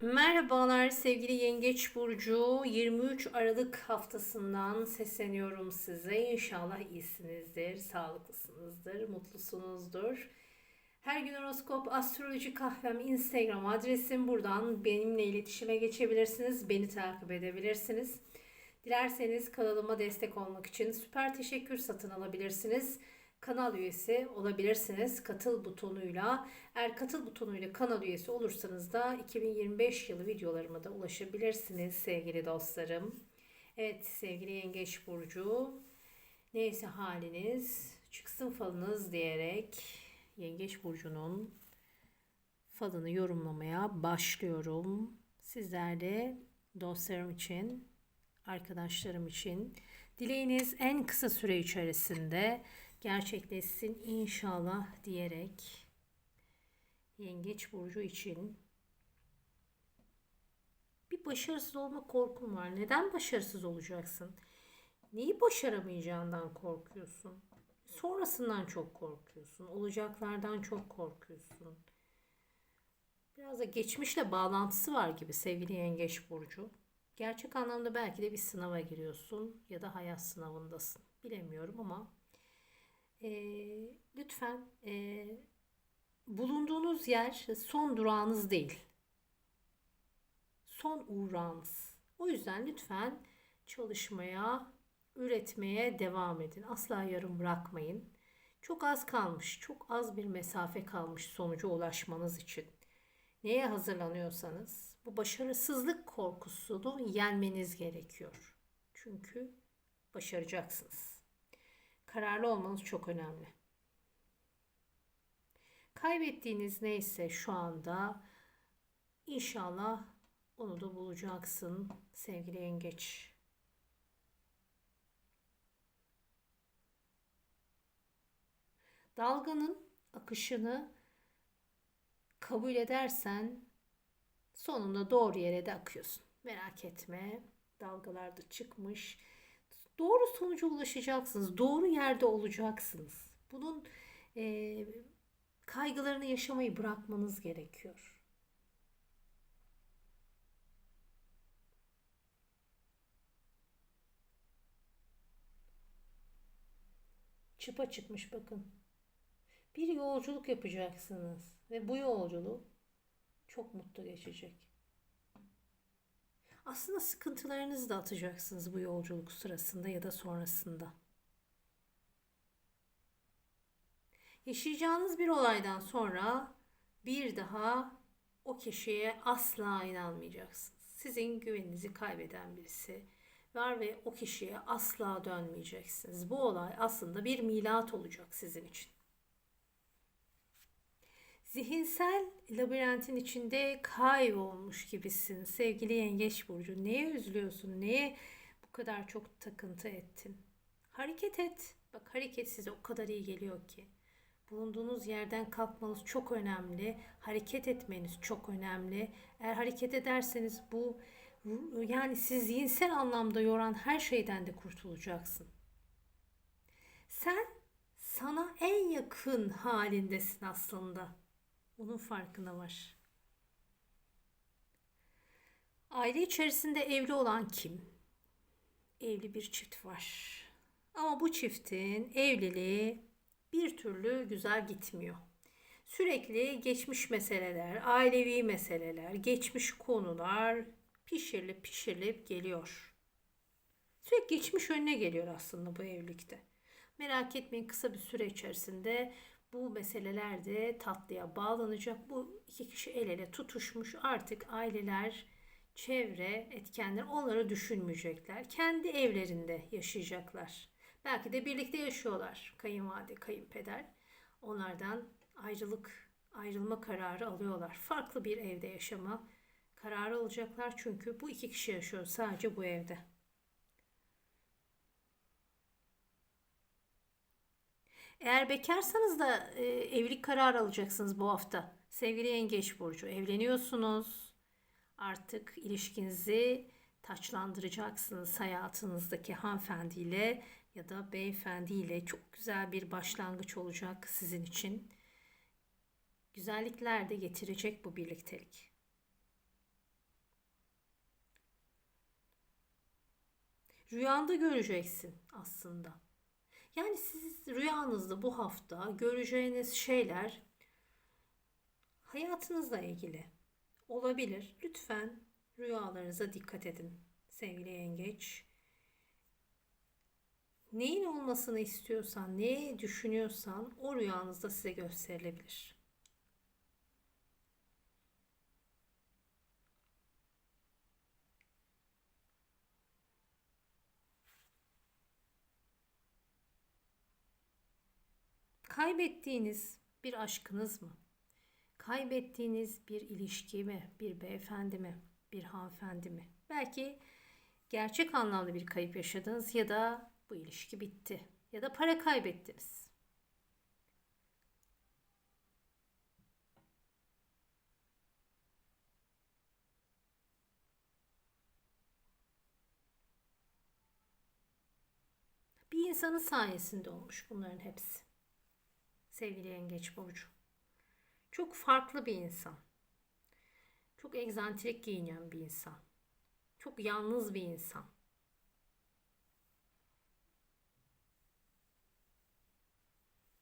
Merhabalar sevgili Yengeç Burcu. 23 Aralık haftasından sesleniyorum size. İnşallah iyisinizdir, sağlıklısınızdır, mutlusunuzdur. Her gün horoskop, astroloji kahvem, Instagram adresim. Buradan benimle iletişime geçebilirsiniz. Beni takip edebilirsiniz. Dilerseniz kanalıma destek olmak için süper teşekkür satın alabilirsiniz. Kanal üyesi olabilirsiniz katıl butonuyla. Eğer katıl butonuyla kanal üyesi olursanız da 2025 yılı videolarıma da ulaşabilirsiniz sevgili dostlarım. Evet sevgili Yengeç Burcu. Neyse haliniz çıksın falınız diyerek Yengeç Burcu'nun falını yorumlamaya başlıyorum. Sizler de dostlarım için, arkadaşlarım için dileğiniz en kısa süre içerisinde gerçekleşsin inşallah diyerek Yengeç burcu için bir başarısız olma korkum var. Neden başarısız olacaksın? Neyi başaramayacağından korkuyorsun? Sonrasından çok korkuyorsun. Olacaklardan çok korkuyorsun. Biraz da geçmişle bağlantısı var gibi sevgili Yengeç burcu. Gerçek anlamda belki de bir sınava giriyorsun ya da hayat sınavındasın. Bilemiyorum ama e, lütfen e, bulunduğunuz yer son durağınız değil. Son uğrağınız. O yüzden lütfen çalışmaya, üretmeye devam edin. Asla yarım bırakmayın. Çok az kalmış, çok az bir mesafe kalmış sonuca ulaşmanız için. Neye hazırlanıyorsanız bu başarısızlık korkusunu yenmeniz gerekiyor. Çünkü başaracaksınız. Kararlı olmanız çok önemli. Kaybettiğiniz neyse şu anda inşallah onu da bulacaksın sevgili yengeç. Dalganın akışını kabul edersen sonunda doğru yere de akıyorsun. Merak etme. Dalgalar da çıkmış. Doğru sonuca ulaşacaksınız. Doğru yerde olacaksınız. Bunun e, kaygılarını yaşamayı bırakmanız gerekiyor. Çıpa çıkmış bakın. Bir yolculuk yapacaksınız ve bu yolculuk çok mutlu geçecek. Aslında sıkıntılarınızı da atacaksınız bu yolculuk sırasında ya da sonrasında. Yaşayacağınız bir olaydan sonra bir daha o kişiye asla inanmayacaksınız. Sizin güveninizi kaybeden birisi var ve o kişiye asla dönmeyeceksiniz. Bu olay aslında bir milat olacak sizin için. Zihinsel labirentin içinde kaybolmuş gibisin sevgili Yengeç Burcu. Neye üzülüyorsun? Neye bu kadar çok takıntı ettin? Hareket et. Bak hareket size o kadar iyi geliyor ki. Bulunduğunuz yerden kalkmanız çok önemli. Hareket etmeniz çok önemli. Eğer hareket ederseniz bu yani siz zihinsel anlamda yoran her şeyden de kurtulacaksın. Sen sana en yakın halindesin aslında. Bunun farkına var. Aile içerisinde evli olan kim? Evli bir çift var. Ama bu çiftin evliliği bir türlü güzel gitmiyor. Sürekli geçmiş meseleler, ailevi meseleler, geçmiş konular pişirilip pişirilip geliyor. Sürekli geçmiş önüne geliyor aslında bu evlilikte. Merak etmeyin kısa bir süre içerisinde bu meseleler de tatlıya bağlanacak. Bu iki kişi el ele tutuşmuş. Artık aileler, çevre etkenler onları düşünmeyecekler. Kendi evlerinde yaşayacaklar. Belki de birlikte yaşıyorlar. Kayınvalide, kayınpeder. Onlardan ayrılık, ayrılma kararı alıyorlar. Farklı bir evde yaşama kararı alacaklar çünkü bu iki kişi yaşıyor sadece bu evde. Eğer bekarsanız da e, evlilik kararı alacaksınız bu hafta. Sevgili Yengeç Burcu evleniyorsunuz. Artık ilişkinizi taçlandıracaksınız hayatınızdaki hanımefendiyle ya da beyefendiyle. Çok güzel bir başlangıç olacak sizin için. Güzellikler de getirecek bu birliktelik. Rüyanda göreceksin aslında. Yani siz rüyanızda bu hafta göreceğiniz şeyler hayatınızla ilgili olabilir. Lütfen rüyalarınıza dikkat edin sevgili yengeç. Neyin olmasını istiyorsan, neyi düşünüyorsan o rüyanızda size gösterilebilir. Kaybettiğiniz bir aşkınız mı? Kaybettiğiniz bir ilişki mi? Bir beyefendi mi? Bir hanımefendi mi? Belki gerçek anlamda bir kayıp yaşadınız ya da bu ilişki bitti ya da para kaybettiniz. Bir insanın sayesinde olmuş bunların hepsi. Sevgili Yengeç Burcu. Çok farklı bir insan. Çok egzantrik giyinen bir insan. Çok yalnız bir insan.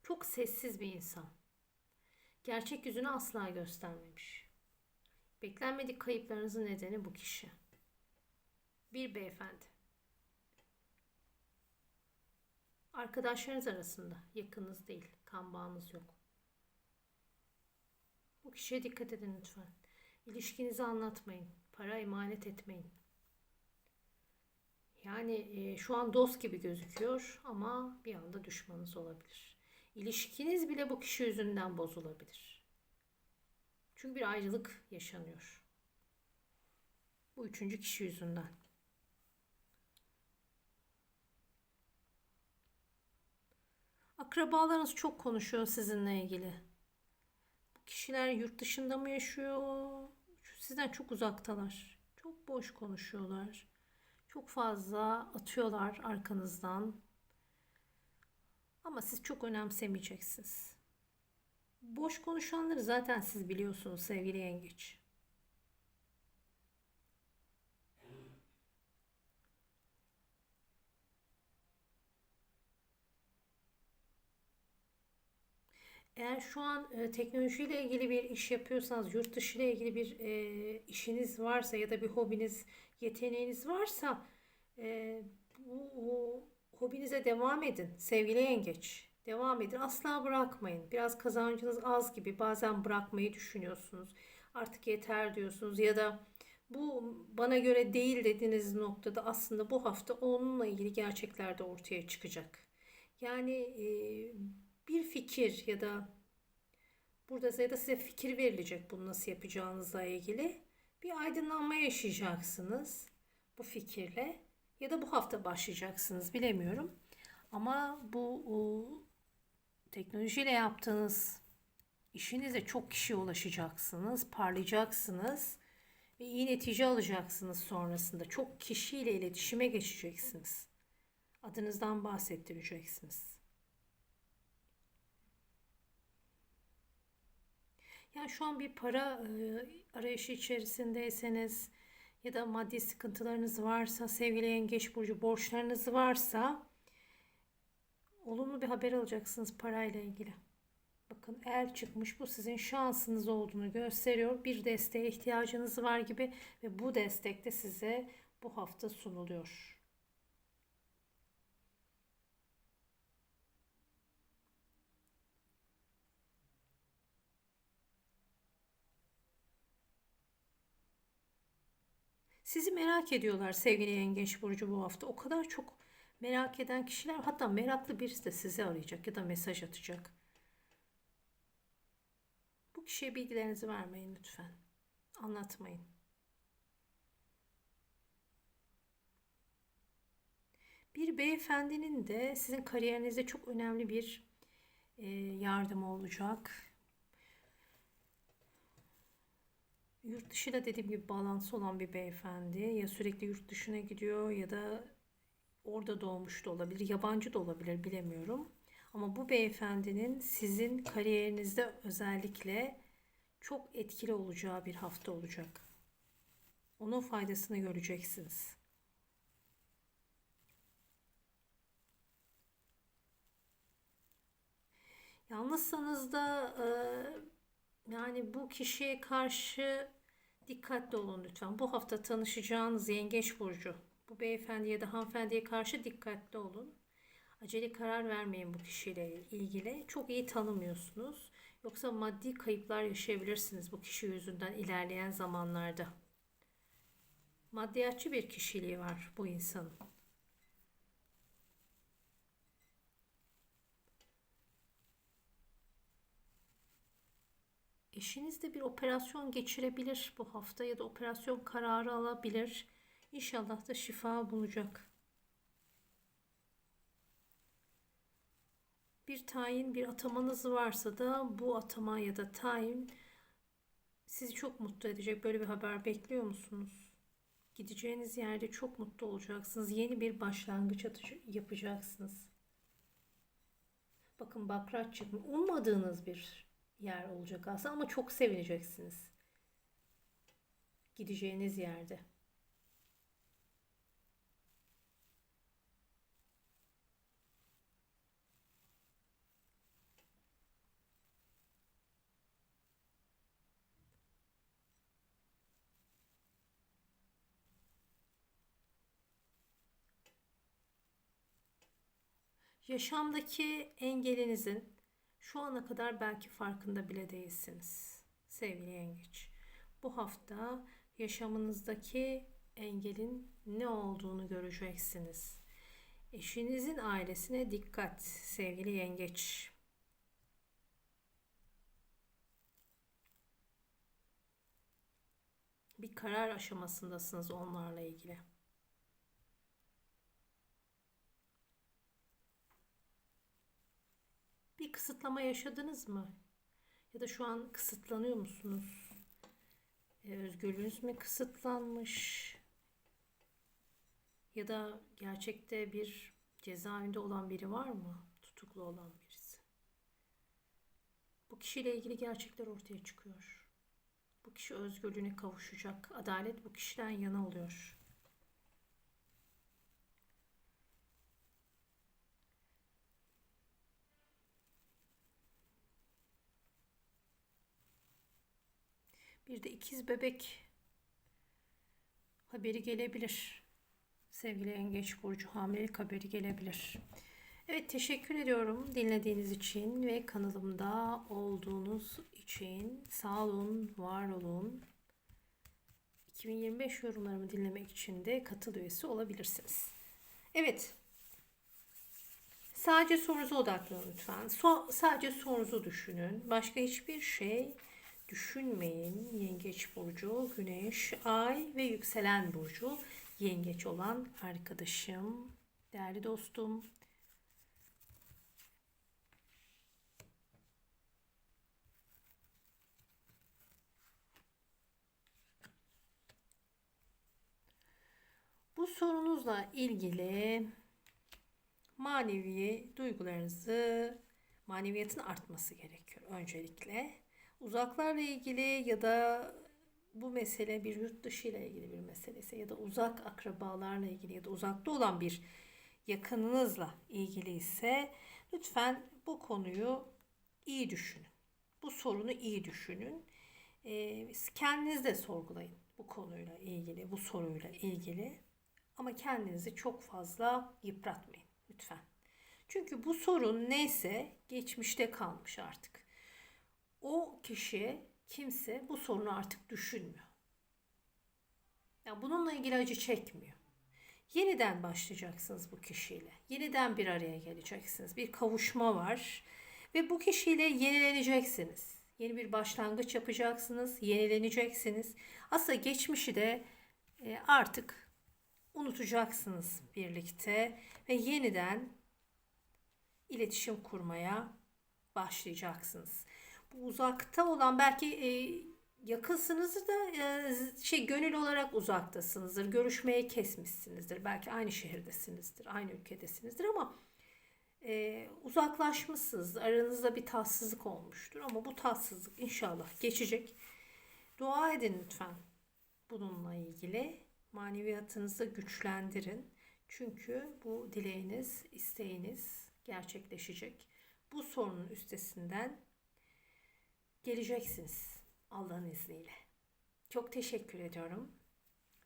Çok sessiz bir insan. Gerçek yüzünü asla göstermemiş. Beklenmedik kayıplarınızın nedeni bu kişi. Bir beyefendi. Arkadaşlarınız arasında, yakınız değil, kan bağınız yok. Bu kişiye dikkat edin lütfen. İlişkinizi anlatmayın. Para emanet etmeyin. Yani e, şu an dost gibi gözüküyor ama bir anda düşmanınız olabilir. İlişkiniz bile bu kişi yüzünden bozulabilir. Çünkü bir ayrılık yaşanıyor. Bu üçüncü kişi yüzünden. Akrabalarınız çok konuşuyor sizinle ilgili. Bu kişiler yurt dışında mı yaşıyor? Sizden çok uzaktalar. Çok boş konuşuyorlar. Çok fazla atıyorlar arkanızdan. Ama siz çok önemsemeyeceksiniz. Boş konuşanları zaten siz biliyorsunuz sevgili yengeç. Eğer şu an e, teknolojiyle ilgili bir iş yapıyorsanız, yurt dışı ile ilgili bir e, işiniz varsa ya da bir hobiniz, yeteneğiniz varsa e, bu, bu hobinize devam edin sevgili yengeç. Devam edin. Asla bırakmayın. Biraz kazancınız az gibi bazen bırakmayı düşünüyorsunuz. Artık yeter diyorsunuz ya da bu bana göre değil dediğiniz noktada aslında bu hafta onunla ilgili gerçekler de ortaya çıkacak. Yani e, bir fikir ya da burada ya da size fikir verilecek bunu nasıl yapacağınızla ilgili bir aydınlanma yaşayacaksınız bu fikirle ya da bu hafta başlayacaksınız bilemiyorum. Ama bu o, teknolojiyle yaptığınız işinize çok kişiye ulaşacaksınız, parlayacaksınız ve iyi netice alacaksınız sonrasında. Çok kişiyle iletişime geçeceksiniz. Adınızdan bahsettireceksiniz. Yani şu an bir para e, arayışı içerisindeyseniz ya da maddi sıkıntılarınız varsa, sevgili yengeç burcu borçlarınız varsa olumlu bir haber alacaksınız parayla ilgili. Bakın el çıkmış bu sizin şansınız olduğunu gösteriyor. Bir desteğe ihtiyacınız var gibi ve bu destek de size bu hafta sunuluyor. Sizi merak ediyorlar sevgili Yengeç Burcu bu hafta. O kadar çok merak eden kişiler hatta meraklı birisi de sizi arayacak ya da mesaj atacak. Bu kişiye bilgilerinizi vermeyin lütfen. Anlatmayın. Bir beyefendinin de sizin kariyerinizde çok önemli bir yardımı olacak. yurt dışıyla dediğim gibi bağlantısı olan bir beyefendi. Ya sürekli yurt dışına gidiyor ya da orada doğmuş da olabilir, yabancı da olabilir bilemiyorum. Ama bu beyefendinin sizin kariyerinizde özellikle çok etkili olacağı bir hafta olacak. Onun faydasını göreceksiniz. Yalnızsanız da e, yani bu kişiye karşı dikkatli olun lütfen. Bu hafta tanışacağınız Yengeç Burcu. Bu beyefendi ya da hanımefendiye karşı dikkatli olun. Acele karar vermeyin bu kişiyle ilgili. Çok iyi tanımıyorsunuz. Yoksa maddi kayıplar yaşayabilirsiniz bu kişi yüzünden ilerleyen zamanlarda. Maddiyatçı bir kişiliği var bu insanın. Eşiniz de bir operasyon geçirebilir bu hafta ya da operasyon kararı alabilir. İnşallah da şifa bulacak. Bir tayin, bir atamanız varsa da bu atama ya da tayin sizi çok mutlu edecek. Böyle bir haber bekliyor musunuz? Gideceğiniz yerde çok mutlu olacaksınız. Yeni bir başlangıç yapacaksınız. Bakın bakraç çıkmış. Ummadığınız bir yer olacak aslında ama çok sevineceksiniz. Gideceğiniz yerde. Yaşamdaki engelinizin şu ana kadar belki farkında bile değilsiniz. Sevgili yengeç. Bu hafta yaşamınızdaki engelin ne olduğunu göreceksiniz. Eşinizin ailesine dikkat sevgili yengeç. Bir karar aşamasındasınız onlarla ilgili. Bir kısıtlama yaşadınız mı? Ya da şu an kısıtlanıyor musunuz? Ee, özgürlüğünüz mü kısıtlanmış? Ya da gerçekte bir cezaevinde olan biri var mı? Tutuklu olan birisi. Bu kişiyle ilgili gerçekler ortaya çıkıyor. Bu kişi özgürlüğüne kavuşacak. Adalet bu kişiden yana oluyor. Bir de ikiz bebek haberi gelebilir. Sevgili Yengeç Burcu hamilelik haberi gelebilir. Evet teşekkür ediyorum dinlediğiniz için ve kanalımda olduğunuz için sağ olun, var olun. 2025 yorumlarımı dinlemek için de katıl üyesi olabilirsiniz. Evet. Sadece sorunuza odaklanın lütfen. So sadece sorunuzu düşünün. Başka hiçbir şey düşünmeyin. Yengeç burcu, güneş, ay ve yükselen burcu yengeç olan arkadaşım, değerli dostum. Bu sorunuzla ilgili manevi duygularınızı, maneviyatın artması gerekiyor öncelikle. Uzaklarla ilgili ya da bu mesele bir yurt dışı ile ilgili bir meselese ya da uzak akrabalarla ilgili ya da uzakta olan bir yakınınızla ilgili ise lütfen bu konuyu iyi düşünün. Bu sorunu iyi düşünün. Ee, kendiniz de sorgulayın bu konuyla ilgili, bu soruyla ilgili. Ama kendinizi çok fazla yıpratmayın lütfen. Çünkü bu sorun neyse geçmişte kalmış artık o kişi kimse bu sorunu artık düşünmüyor. Yani bununla ilgili acı çekmiyor. Yeniden başlayacaksınız bu kişiyle. Yeniden bir araya geleceksiniz. Bir kavuşma var ve bu kişiyle yenileneceksiniz. Yeni bir başlangıç yapacaksınız, yenileneceksiniz. Aslında geçmişi de e, artık unutacaksınız birlikte ve yeniden iletişim kurmaya başlayacaksınız uzakta olan belki e, yakınsınızdır da e, şey gönül olarak uzaktasınızdır. Görüşmeye kesmişsinizdir. Belki aynı şehirdesinizdir, aynı ülkedesinizdir ama e, uzaklaşmışsınız. Aranızda bir tatsızlık olmuştur ama bu tatsızlık inşallah geçecek. Dua edin lütfen bununla ilgili. Maneviyatınızı güçlendirin. Çünkü bu dileğiniz, isteğiniz gerçekleşecek. bu sorunun üstesinden geleceksiniz Allah'ın izniyle. Çok teşekkür ediyorum.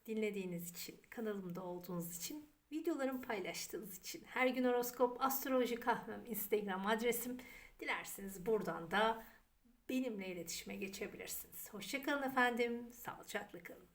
Dinlediğiniz için, kanalımda olduğunuz için, videolarımı paylaştığınız için. Her gün horoskop, astroloji kahvem Instagram adresim. Dilerseniz buradan da benimle iletişime geçebilirsiniz. Hoşçakalın efendim. Sağlıcakla kalın.